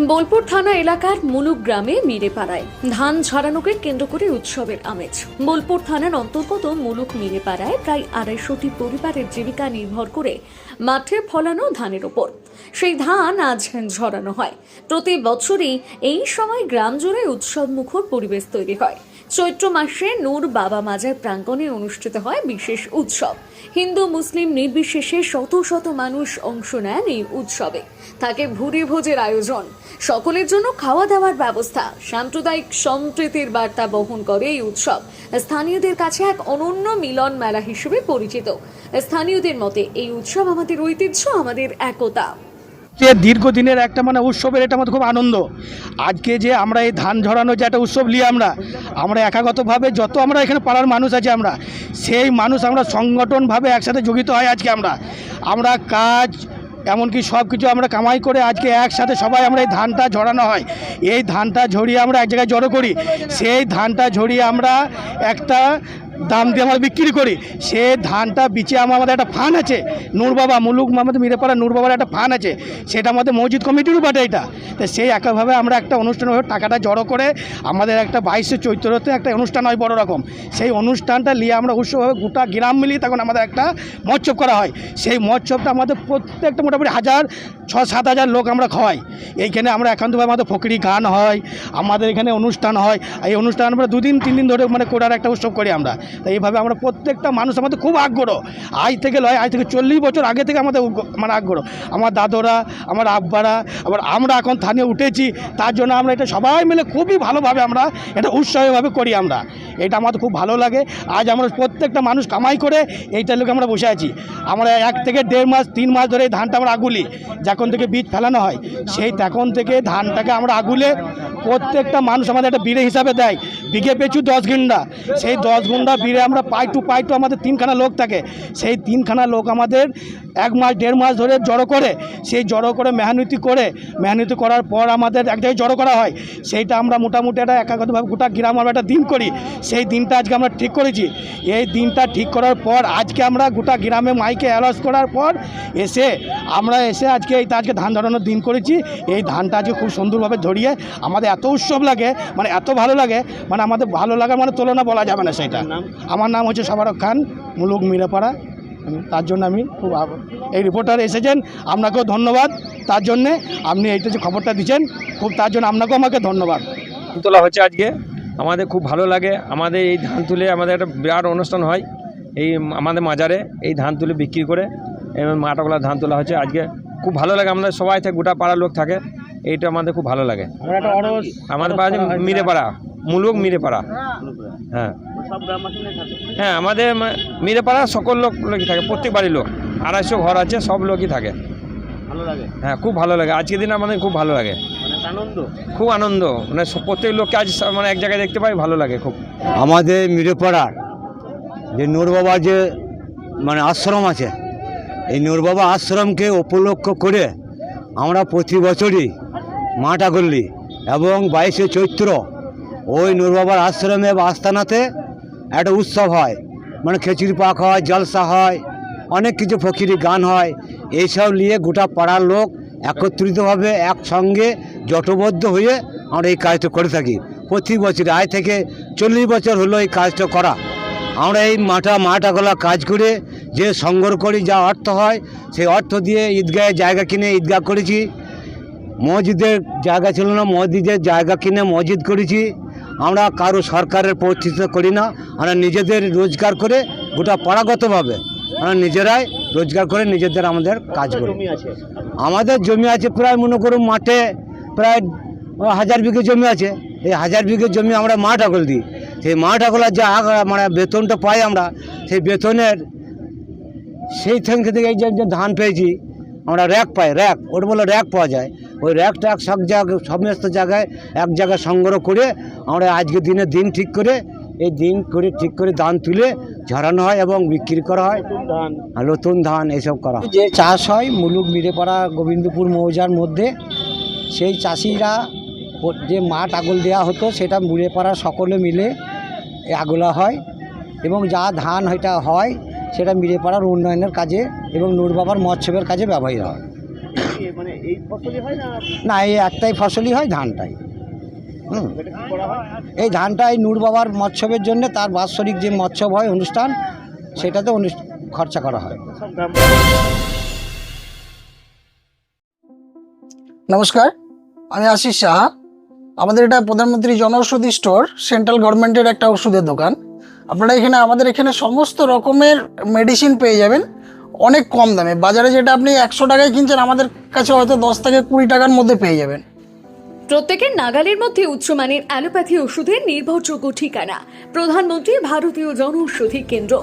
বোলপুর থানা এলাকার মুলুক গ্রামে মিরেপাড়ায় ধান ঝরানোকে কেন্দ্র করে উৎসবের আমেজ। বোলপুর থানার অন্তর্গত মুলুক মিরেপাড়ায় প্রায় আড়াইশোটি পরিবারের জীবিকা নির্ভর করে মাঠে ফলানো ধানের ওপর। সেই ধান আজ ঝরানো হয়। প্রতি বছরই এই সময় গ্রাম জুড়ে উৎসব মুখর পরিবেশ তৈরি হয়। চৈত্র মাসে নূর বাবা মাজার প্রাঙ্গণে অনুষ্ঠিত হয় বিশেষ উৎসব। হিন্দু, মুসলিম নির্বিশেষে শত শত মানুষ অংশ নেন এই উৎসবে। থাকে ভুরি ভোজের আয়োজন। সকলের জন্য খাওয়া দাওয়ার ব্যবস্থা। সাম্প্রদায়িক সম্প্রীতির বার্তা বহন করে এই উৎসব। স্থানীয়দের কাছে এক অনন্য মিলন মেলা হিসেবে পরিচিত। স্থানীয়দের মতে, এই উৎসব আমাদের ঐতিহ্য, আমাদের একতা। যে দীর্ঘদিনের একটা মানে উৎসবের এটা আমাদের খুব আনন্দ। আজকে যে আমরা এই ধান ঝরানো যে একটা উৎসব নিয়ে আমরা আমরা একাগতভাবে যত আমরা এখানে পাড়ার মানুষ আছে আমরা, সেই মানুষ আমরা সংগঠনভাবে একসাথে জড়িত হয় আজকে আমরা। আমরা কাজ, এমনকি সব কিছু আমরা কামাই করে আজকে একসাথে সবাই আমরা এই ধানটা ঝরানো হয়। এই ধানটা ঝরিয়ে আমরা এক জায়গায় জড়ো করি। সেই ধানটা ঝরিয়ে আমরা একটা দাম দিয়ে আমরা বিক্রি করি। সে ধানটা বিচে আমাদের একটা ফান আছে। নূর বাবা, মুলুক মোহাম্মদ মিরেপাড়া নূর বাবার একটা ফান আছে। সেটা আমাদের মসজিদ কমিটিরও বাটে এটা। তো সেই একইভাবে আমরা একটা অনুষ্ঠান ভাবে টাকাটা জড়ো করে আমাদের একটা বাইশে চৈত্রতে একটা অনুষ্ঠান হয় বড় রকম। সেই অনুষ্ঠানটা নিয়ে আমরা উৎসবভাবে গোটা গ্রাম মিলিয়ে তখন আমাদের একটা মৎসব করা হয়। সেই মৎসবটা আমাদের প্রত্যেকটা মোটামুটি হাজার ছ সাত হাজার লোক আমরা খাওয়াই। এইখানে আমরা একান্তভাবে আমাদের ফকরি গান হয়, আমাদের এখানে অনুষ্ঠান হয়। এই অনুষ্ঠান আমরা দুদিন তিন দিন ধরে মানে করার একটা উৎসব করি আমরা। তো এইভাবে আমরা প্রত্যেকটা মানুষ আমাদের খুব আগ্রহ। আজ থেকে লয়, আজ থেকে চল্লিশ বছর আগে থেকে আমাদের মানে আগ্রহ। আমার দাদরা, আমার আব্বারা, আবার আমরা এখন স্থানীয় উঠেছি, তার জন্য আমরা এটা সবাই মিলে খুবই ভালোভাবে আমরা এটা উৎসাহীভাবে করি আমরা। এটা আমাদের খুব ভালো লাগে। আজ আমরা প্রত্যেকটা মানুষ কামাই করে এইটার লোক আমরা বসে আছি। আমরা এক থেকে দেড় মাস, তিন মাস ধরে এই ধানটা আমরা আগুলি, যখন থেকে বীজ ফেলানো হয়, সেই তখন থেকে ধানটাকে আমরা আগুলে প্রত্যেকটা মানুষ আমাদের একটা বিড়ে হিসাবে দেয়। বিঘে পেছু দশ গুন্ডা সেই দশ গুন্ডা বিড়ে আমরা পাই টু পাই টু আমাদের তিনখানা লোক থাকে। সেই তিনখানা লোক আমাদের এক মাস, দেড় মাস ধরে জড়ো করে। সেই জড়ো করে মেহনতি করে। মেহনতি করার পর আমাদের এক জায়গায় জড়ো করা হয়। সেইটা আমরা মোটামুটি একটা একাগতভাবে গোটা গ্রাম আমরা একটা দিন করি। সেই দিনটা আজকে আমরা ঠিক করেছি। এই দিনটা ঠিক করার পর আজকে আমরা গোটা গ্রামে মাইকে অ্যালাউন্স করার পর এসে আমরা এসে আজকে এই আজকে ধান ধরানোর দিন করেছি। এই ধানটা আজকে খুব সুন্দরভাবে ধরিয়ে আমাদের এত উৎসব লাগে মানে এত ভালো লাগে মানে আমাদের ভালো লাগার মানে তুলনা বলা যাবে না সেটা। আমার নাম হচ্ছে সাবারক খান মুলুক মিরাপাড়া। তার জন্য আমি খুব এই রিপোর্টার এসেছেন আপনাকেও ধন্যবাদ। তার জন্যে আপনি এইটা যে খবরটা দিচ্ছেন খুব তার জন্য আপনাকেও আমাকে ধন্যবাদ। ধান তোলা হচ্ছে আজকে। আমাদের খুব ভালো লাগে আমাদের এই ধান তুলে আমাদের একটা বিরাট অনুষ্ঠান হয় এই আমাদের মাজারে এই ধান তুলে বিক্রি করে। এবং মাটাগুলা ধান তোলা হচ্ছে আজকে। খুব ভালো লাগে আমাদের সবাই থাকে গোটা পাড়ার লোক থাকে। এইটা আমাদের খুব ভালো লাগে। আমরা একটা অরস আমাদের পাড়া মিরেপাড়া মুলুক মিরেপাড়া। হ্যাঁ। হ্যাঁ আমাদের মিরেপাড়া সকল লোক লোকই থাকে প্রত্যেক বাড়ির লোক। আড়াইশো ঘর আছে সব লোকই থাকে। হ্যাঁ খুব ভালো লাগে। আজকের দিন আমাদের খুব ভালো লাগে। খুব আনন্দ। মানে প্রত্যেক লোককে আজ মানে এক জায়গায় দেখতে পাই ভালো লাগে খুব। আমাদের মিরেপাড়ার যে নূর বাবা যে মানে আশ্রম আছে এই নূর বাবা আশ্রমকে উপলক্ষ করে আমরা প্রতি বছরই মাটা করলি এবং বাইশে চৈত্র ওই নূর বাবার আশ্রমে বা আস্তানাতে একটা উৎসব হয়। মানে খেচুড়ি পাক হয়, জলসা হয়, অনেক কিছু ফকিরি গান হয়। এইসব নিয়ে গোটা পাড়ার লোক একত্রিতভাবে একসঙ্গে জোটবদ্ধ হয়ে আমরা এই কাজটা করে থাকি। প্রতি বছর আয় থেকে চল্লিশ বছর হলো এই কাজটা করা। আমরা এই মাটা মাটাগুলা কাজ করে যে সংগ্রহ করি, যা অর্থ হয়, সেই অর্থ দিয়ে ঈদগাহে জায়গা কিনে ঈদগাহ করেছি। মসজিদের জায়গা ছিল না মসজিদের জায়গা কিনে মসজিদ করেছি। আমরা কারও সরকারের প্রতিষ্ঠা করি না আমরা নিজেদের রোজগার করে গোটা পাড়াগতভাবে আমরা নিজেরাই রোজগার করে নিজেদের আমাদের কাজ করি। আমাদের জমি আছে প্রায় মনে করুন মাঠে প্রায় হাজার বিঘে জমি আছে। এই হাজার বিঘে জমি আমরা মাঠ আগল দিই। সেই মাঠ আগলা যা মানে বেতনটা পাই আমরা সেই বেতনের সেই থেকে থেকে এই যে যে ধান পেয়েছি আমরা র্যাক পাই র্যাক ওটা বলে র্যাক পাওয়া যায়। ওই র্যাক ট্যাক সব জায়গায় সমস্ত জায়গায় এক জায়গায় সংগ্রহ করে আমরা আজকের দিনে দিন ঠিক করে এই দিন করে ঠিক করে ধান তুলে ঝরানো হয় এবং বিক্রি করা হয়। নতুন ধান। এসব করা হয়। যে চাষ হয় মুলুক মিরেপাড়া গোবিন্দপুর মৌজার মধ্যে সেই চাষিরা যে মাঠ আগল দেওয়া হতো সেটা মুড়েপাড়া সকলে মিলে আগলা হয় এবং যা ধান এটা হয় সেটা মিরেপাড়ার উন্নয়নের কাজে এবং নূর বাবার মৎসবের কাজে ব্যবহৃত হয়। মানে না এই একটাই ফসলই হয় ধানটাই। হুম। এই ধানটাই নূর বাবার মৎসবের জন্য তার বাৎসরিক যে মৎসব হয় অনুষ্ঠান সেটাতে খরচা করা হয়। নমস্কার আমি আশিস সাহা। আমাদের এটা প্রধানমন্ত্রী জনঔষধি স্টোর সেন্ট্রাল গভর্নমেন্টের একটা ওষুধের দোকান। আপনারা এখানে আমাদের এখানে সমস্ত রকমের মেডিসিন পেয়ে যাবেন। অনেক কম দামে। বাজারে যেটা আপনি একশো টাকায় কিনছেন, আমাদের কাছে হয়তো দশ থেকে কুড়ি টাকার মধ্যে পেয়ে যাবেন। প্রত্যেকের নাগালের মধ্যে উচ্চমানের অ্যালোপ্যাথি ওষুধের নির্ভরযোগ্য ঠিকানা। প্রধানমন্ত্রী ভারতীয় জনৌষধি কেন্দ্র।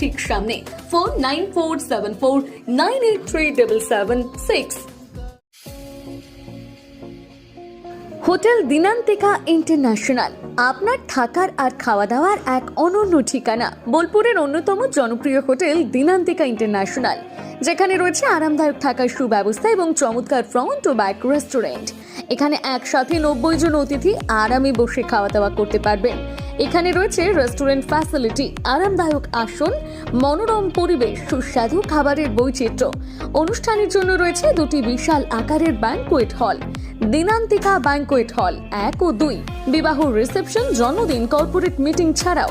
ঠিক সামনে। Phone nine four seven four nine eight three double seven six. Hotel Dinantika international. আপনার থাকার আর খাওয়া দাওয়ার এক অনন্য ঠিকানা। বোলপুরের অন্যতম জনপ্রিয় হোটেল দিনান্তিকা ইন্টারন্যাশনাল, যেখানে রয়েছে আরামদায়ক থাকার সুব্যবস্থা এবং চমৎকার ফ্রন্ট ও ব্যাক রেস্টুরেন্ট এখানে একসাথে নব্বই জন অতিথি আরামে বসে খাওয়া দাওয়া করতে পারবেন। এখানে রয়েছে রেস্টুরেন্ট ফ্যাসিলিটি আরামদায়ক আসন, মনোরম পরিবেশ, সুস্বাদু খাবারের বৈচিত্র্য। অনুষ্ঠানের জন্য রয়েছে দুটি বিশাল আকারের banquet hall Dinantika banquet hall এক ও দুই। বিবাহ রিসেপশন জন্মদিন কর্পোরেট মিটিং ছাড়াও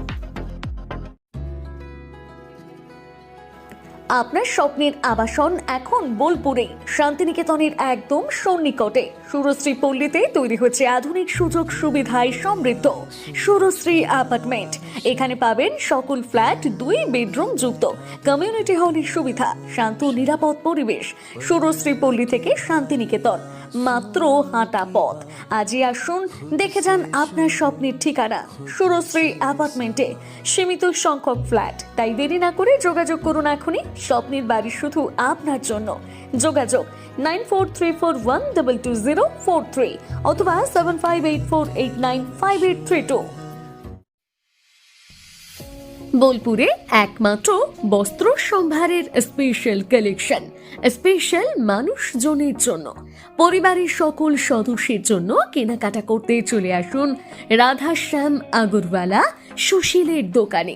আপনার স্বপ্নের আবাসন এখন বোলপুরে। শান্তিনিকেতনের একদম সন্নিকটে। সুরশ্রী পল্লীতে তৈরি হচ্ছে আধুনিক সুযোগ সুবিধায় সমৃদ্ধ। সুরশ্রী অ্যাপার্টমেন্ট। এখানে পাবেন সকল ফ্ল্যাট, দুই বেডরুম যুক্ত। কমিউনিটি হলের সুবিধা, শান্ত নিরাপদ পরিবেশ। সুরশ্রী পল্লী থেকে শান্তিনিকেতন। মাত্র হাঁটা পথ। আজই আসুন, দেখে যান আপনার স্বপ্নের ঠিকানা। সুরশ্রী অ্যাপার্টমেন্টে। সীমিত সংখ্যক ফ্ল্যাট। তাই দেরি না করে যোগাযোগ করুন এখনই। স্বপ্নের বাড়ি শুধু আপনার জন্য। যোগাযোগ nine four three four one double two zero four three অথবা seven five eight four eight nine five eight three two. বোলপুরে একমাত্র বস্ত্র সম্ভারের স্পেশাল কালেকশন স্পেশাল মানুষজনের জন্য। পরিবারের সকল সদস্যের জন্য কেনাকাটা করতে চলে আসুন রাধাশ্যাম আগরওয়ালা সুশীলের দোকানে।